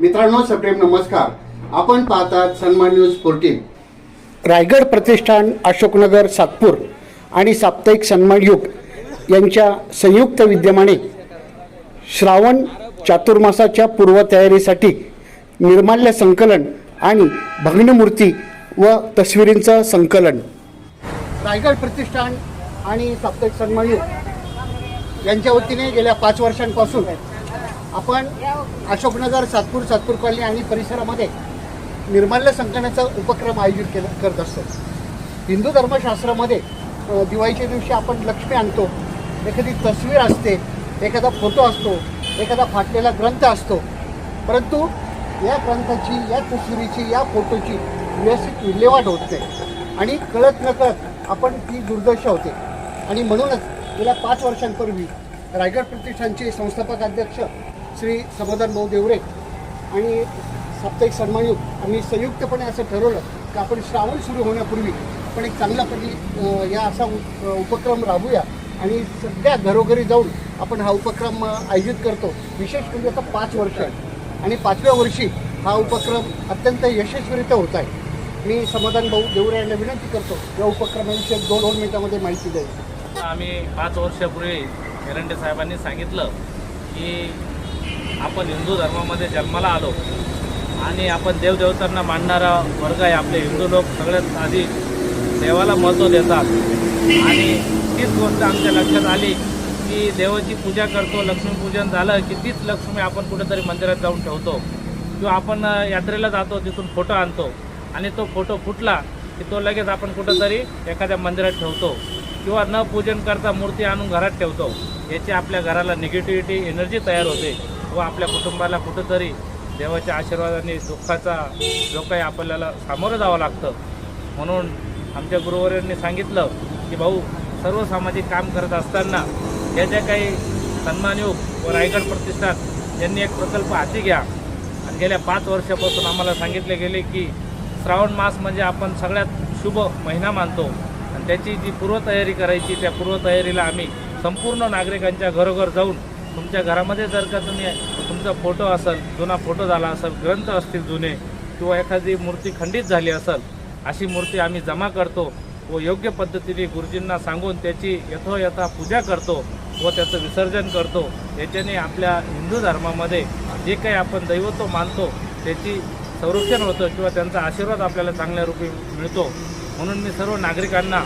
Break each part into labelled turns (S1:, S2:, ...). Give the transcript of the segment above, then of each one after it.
S1: मित्रांनो सप्रेम नमस्कार. आपण पाहतात सन्मान न्यूज फोर्टीन. रायगड प्रतिष्ठान अशोकनगर सातपूर आणि साप्ताहिक सन्मान युग यांच्या संयुक्त विद्यमाने श्रावण चातुर्मासाच्या पूर्वतयारीसाठी निर्माल्य संकलन आणि भग्नमूर्ती व तस्विरींचं संकलन. रायगड प्रतिष्ठान आणि साप्ताहिक सन्मान युग यांच्या वतीने गेल्या पाच वर्षांपासून आपण अशोकनगर सातपूर सातपूर कॉलनी आणि परिसरामध्ये निर्माल्य संकलनाचा उपक्रम आयोजित केला करत असतो. हिंदू धर्मशास्त्रामध्ये दिवाळीच्या दिवशी आपण लक्ष्मी आणतो. एखादी तस्वीर असते एखादा फोटो असतो एखादा फाटलेला ग्रंथ असतो. परंतु या ग्रंथाची या तस्वीरीची या फोटोची व्यवस्थित विल्हेवाट होत नाही. आणि कळत नकळत आपण ती दुर्दशा होते. आणि म्हणूनच गेल्या पाच वर्षांपूर्वी रायगड प्रतिष्ठानचे संस्थापक अध्यक्ष श्री समाधान भाऊ देवरे आणि साप्ताहिक सन्मानयुक्त आम्ही संयुक्तपणे असं ठरवलं की आपण श्रावण सुरू होण्यापूर्वी आपण एक चांगला पद्धती या असा उपक्रम राबूया. आणि सगळ्या घरोघरी जाऊन आपण हा उपक्रम आयोजित करतो. विशेष म्हणजे आता पाच वर्ष आहे. आणि पाचव्या वर्षी हा उपक्रम अत्यंत यशस्वीरित्या होत आहे. मी समाधान भाऊ देवरे यांना विनंती करतो या उपक्रमाविषयी दोन दोन मिनिटामध्ये माहिती द्यायची
S2: आम्ही पाच वर्षापूर्वी एरंडे साहेबांनी सांगितलं की आपण हिंदू धर्मामध्ये जन्माला आलो. आणि आपण देवदेवतांना मानणारा वर्ग आहे आपले हिंदू लोक सगळ्यात आधी देवाला महत्त्व देतात. आणि तीच गोष्ट आमच्या लक्षात आली की देवाची पूजा करतो लक्ष्मीपूजन झालं की तीच लक्ष्मी आपण कुठेतरी मंदिरात जाऊन ठेवतो. किंवा आपण यात्रेला जातो तिथून फोटो आणतो. आणि तो फोटो फुटला की तो लगेच आपण कुठंतरी एखाद्या मंदिरात ठेवतो. किंवा न पूजन करता मूर्ती आणून घरात ठेवतो. याची आपल्या घराला निगेटिव्हिटी एनर्जी तयार होते. व आपल्या कुटुंबाला कुठंतरी देवाच्या आशीर्वादाने दुःखाचा जो काही आपल्याला सामोरं जावं लागतं. म्हणून आमच्या गुरुवर्यांनी सांगितलं की भाऊ सर्व सामाजिक काम करत असताना ज्या ज्या काही सन्मानयोग व रायगड प्रतिष्ठान यांनी एक प्रकल्प हाती घ्या. आणि गेल्या पाच वर्षापासून आम्हाला सांगितले गेले की श्रावण मास म्हणजे आपण सगळ्यात शुभ महिना मानतो. आणि त्याची जी पूर्वतयारी करायची त्या पूर्वतयारीला आम्ही संपूर्ण नागरिकांच्या घरोघर जाऊन तुमच्या घरामध्ये जर का तुम्ही तुमचा फोटो असेल जुना फोटो झाला असेल ग्रंथ असतील जुने किंवा एखादी मूर्ती खंडित झाली असेल अशी मूर्ती आम्ही जमा करतो व योग्य पद्धतीने गुरुजींना सांगून त्याची यथोयथा पूजा करतो व त्याचं विसर्जन करतो. याच्याने आपल्या हिंदू धर्मामध्ये जे काही आपण दैवत्व मानतो त्याची संरक्षण होतं किंवा त्यांचा आशीर्वाद आपल्याला चांगल्या रूपी मिळतो. म्हणून मी सर्व नागरिकांना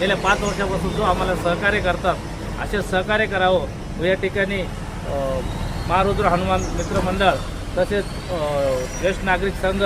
S2: गेल्या पाच वर्षापासून जो आम्हाला सहकार्य करतात असे सहकार्य करावं व या ठिकाणी महारुद्र हनुमान मित्र मंडळ तसेच ज्येष्ठ नागरिक संघ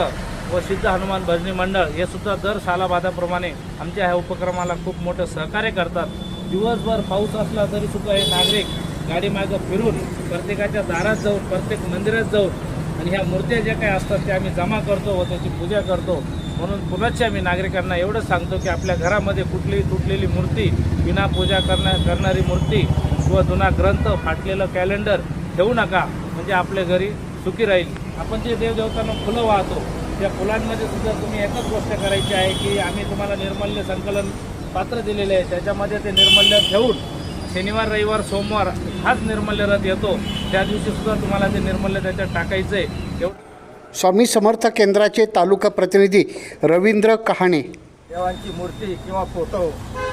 S2: व सिद्ध हनुमान भजनी मंडळ हे सुद्धा दर सालाबादाप्रमाणे आमच्या ह्या उपक्रमाला खूप मोठं सहकार्य करतात. दिवसभर पाऊस असला तरी सुद्धा हे नागरिक गाडी मागं फिरून प्रत्येकाच्या दारात जाऊन प्रत्येक मंदिरात जाऊन आणि ह्या मूर्त्या ज्या काही असतात त्या आम्ही जमा करतो व त्याची पूजा करतो. म्हणून पुनश्च आम्ही नागरिकांना एवढंच सांगतो की आपल्या घरामध्ये कुठलीही तुटलेली मूर्ती विना पूजा करण्या करणारी मूर्ती किंवा जुना ग्रंथ फाटलेलं कॅलेंडर ठेवू नका. म्हणजे आपल्या घरी सुखी राहील. आपण जे देवदेवतांना फुलं वाहतो त्या फुलांमध्ये सुद्धा तुम्ही एकच गोष्ट करायची आहे की आम्ही तुम्हाला निर्मल्य संकलन पात्र दिलेले आहे. त्याच्यामध्ये ते निर्मल्य ठेवून शनिवार रविवार सोमवार हाच निर्मल्य रथ येतो. त्या दिवशी सुद्धा तुम्हाला ते निर्मल्य त्याच्यात टाकायचं आहे
S1: स्वामी समर्थ केंद्राचे तालुका प्रतिनिधी रवींद्र कहाणे.
S3: देवांची मूर्ती किंवा फोटो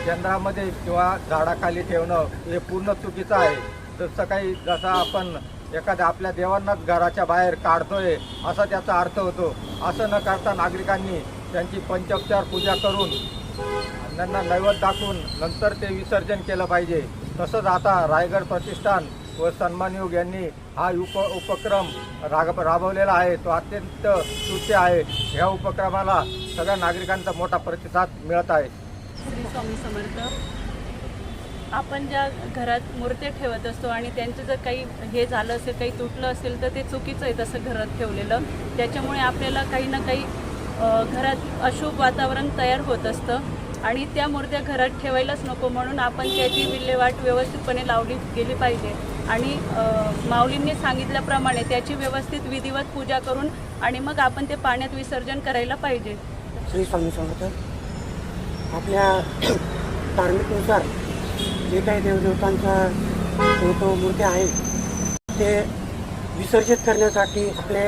S3: केंद्रामध्ये किंवा झाडाखाली ठेवणं हे पूर्ण चुकीचं आहे. तर सकाळी जसा आपण एखाद्या आपल्या देवांनाच घराच्या बाहेर काढतोय असा त्याचा अर्थ होतो. असं न करता नागरिकांनी त्यांची पंचोपचार पूजा करून त्यांना नैवत दाखवून नंतर ते विसर्जन केलं पाहिजे. तसंच आता रायगड प्रतिष्ठान व सन्मानयोग यांनी हा उप उपक्रम राग राबवलेला आहे. तो अत्यंत स्तुत्य आहे. ह्या उपक्रमाला सगळ्या नागरिकांचा मोठा प्रतिसाद मिळत आहे.
S4: श्री स्वामी समर्थ आपण ज्या घरात मूर्त्या ठेवत असतो आणि त्यांचं जर काही हे झालं असेल काही तुटलं असेल तर ते चुकीचं आहे तसं घरात ठेवलेलं. त्याच्यामुळे आपल्याला काही ना काही घरात अशुभ वातावरण तयार होत असतं. आणि त्या मूर्त्या घरात ठेवायलाच नको म्हणून आपण त्याची विल्हेवाट व्यवस्थितपणे लावली गेली पाहिजे. आणि माऊलींनी सांगितल्याप्रमाणे त्याची व्यवस्थित विधिवत पूजा करून आणि मग आपण ते पाण्यात विसर्जन करायला पाहिजे.
S5: श्री स्वामी समर्थ आपल्या धार्मिकनुसार जे काही देवदेवतांचा फोटो मूर्त्या आहेत ते विसर्जित करण्यासाठी आपले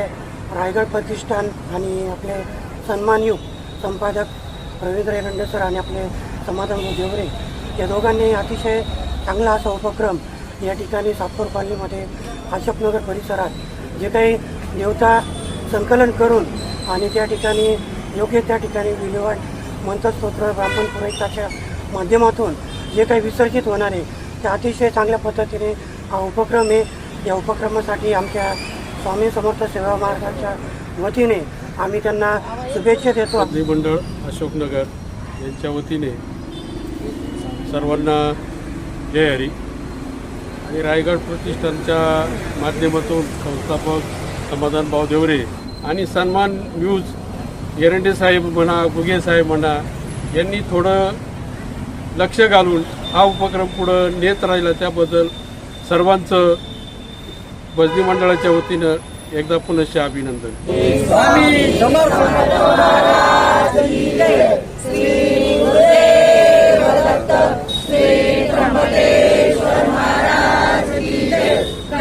S5: रायगड प्रतिष्ठान आणि आपले सन्मानयुक्त संपादक रवींद्र रंडेसर आणि आपले समाधान देवरे या दोघांनी अतिशय चांगला असा उपक्रम या ठिकाणी सातपूर कॉलनीमध्ये अशोकनगर परिसरात जे काही देवता संकलन करून आणि त्या ठिकाणी योग्य त्या ठिकाणी विल्हेवाट मंत्रस्तोत्र ब्राह्मण पुरोहिताच्या माध्यमातून जे काही विसर्जित होणार आहे ते अतिशय चांगल्या पद्धतीने हा उपक्रम आहे. या उपक्रमासाठी आमच्या स्वामी समर्थ सेवा मार्गाच्या वतीने आम्ही त्यांना शुभेच्छा देतो.
S6: मंडळ अशोकनगर यांच्या वतीने सर्वांना जय हरी. आणि रायगड प्रतिष्ठानच्या माध्यमातून संस्थापक समाधान भाऊ देवरे आणि सन्मान न्यूज एरंडे साहेब म्हणा गुगे साहेब म्हणा यांनी थोडं लक्ष घालून हा उपक्रम पुढं नेत राहिला. त्याबद्दल सर्वांचं भजनी मंडळाच्या वतीनं एकदा पुनश्च अभिनंदन.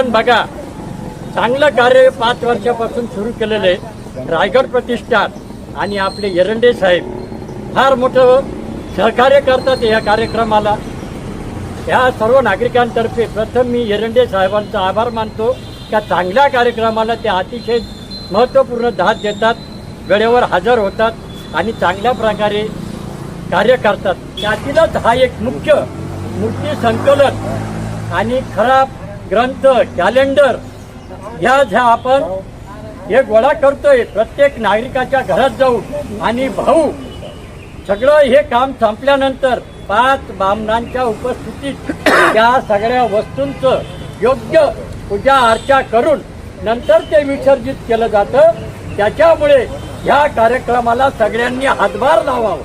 S7: आपण बघा चांगलं कार्य पाच वर्षापासून सुरू केलेलं आहे. रायगड प्रतिष्ठान आणि आपले एरंडे साहेब फार मोठं सहकार्य करतात या कार्यक्रमाला. ह्या सर्व नागरिकांतर्फे प्रथम मी एरंडे साहेबांचा आभार मानतो. त्या चांगल्या कार्यक्रमाला ते अतिशय महत्त्वपूर्ण दाद देतात वेळेवर हजर होतात आणि चांगल्या प्रकारे कार्य करतात. त्यातीलच हा एक मुख्य मूर्ती संकलन आणि खराब ग्रंथ कॅलेंडर ह्या ज्या आपण हे गोळा करतोय प्रत्येक नागरिकाच्या घरात जाऊन. आणि भाऊ सगळं हे काम संपल्यानंतर पाच बामणांच्या उपस्थितीत त्या सगळ्या वस्तूंचं योग्य पूजा अर्चा करून नंतर ते विसर्जित केलं जातं. त्याच्यामुळे ह्या कार्यक्रमाला सगळ्यांनी हातभार लावावा.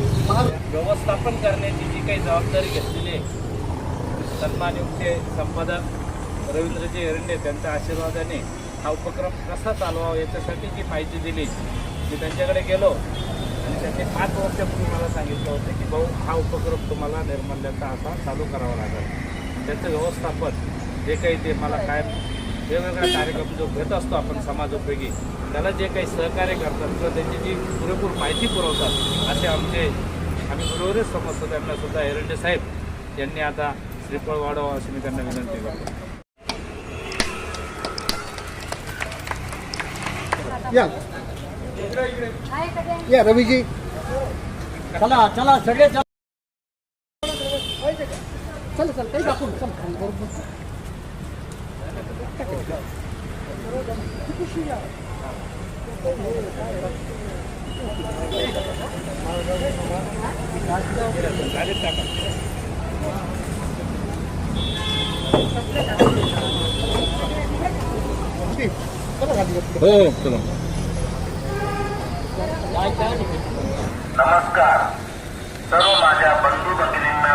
S2: व्यवस्थापन करण्याची जी काही जबाबदारी घेतलेली आहे सन्मानयुक्त संपादक रवींद्रजी एरंडे त्यांच्या आशीर्वादाने हा उपक्रम कसा चालवावा याच्यासाठी जी माहिती दिली मी त्यांच्याकडे गेलो आणि त्यांनी पाच वर्षापूर्वी मला सांगितलं होतं की भाऊ हा उपक्रम तुम्हाला निर्माल्याचा असा चालू करावा लागेल. त्याचं व्यवस्थापन जे काही ते मला काय वेगवेगळा कार्यक्रम जो घेत असतो आपण समाजोपयोगी त्याला जे काही सहकार्य करतात किंवा त्यांची जी पुरेपूर माहिती पुरवतात असे आमचे आम्ही बरोबरच समजतो. त्यांना सुद्धा एरंडे साहेब यांनी आता श्रीफळ वाढवा अशी मी त्यांना विनंती करतो.
S1: या. या रवीजी.
S7: चला चला सगळे चला
S1: चल चल काही दाखवून चल.
S8: नमस्कार. सर्व माझ्या बंधू भगिनींना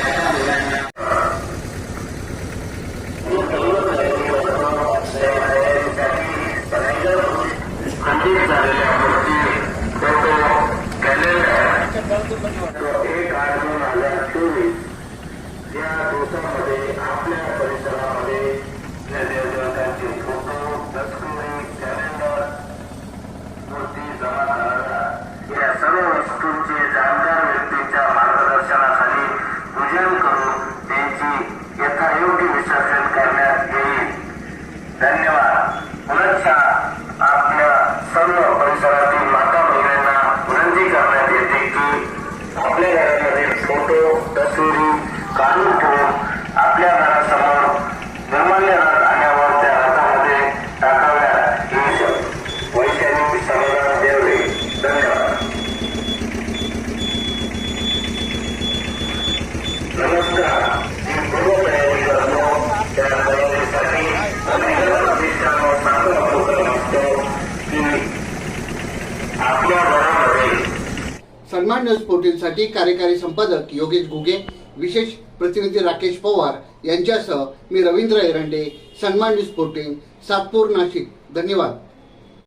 S8: एक आठ दोन हजार चोवीस. या दिवसामध्ये
S1: सन्मान न्यूज पोर्टलसाठी कार्यकारी संपादक योगेश घुगे विशेष प्रतिनिधी राकेश पवार यांच्यासह मी रवींद्र एरंडे सन्मान न्यूज पोर्टल सातपूर नाशिक. धन्यवाद.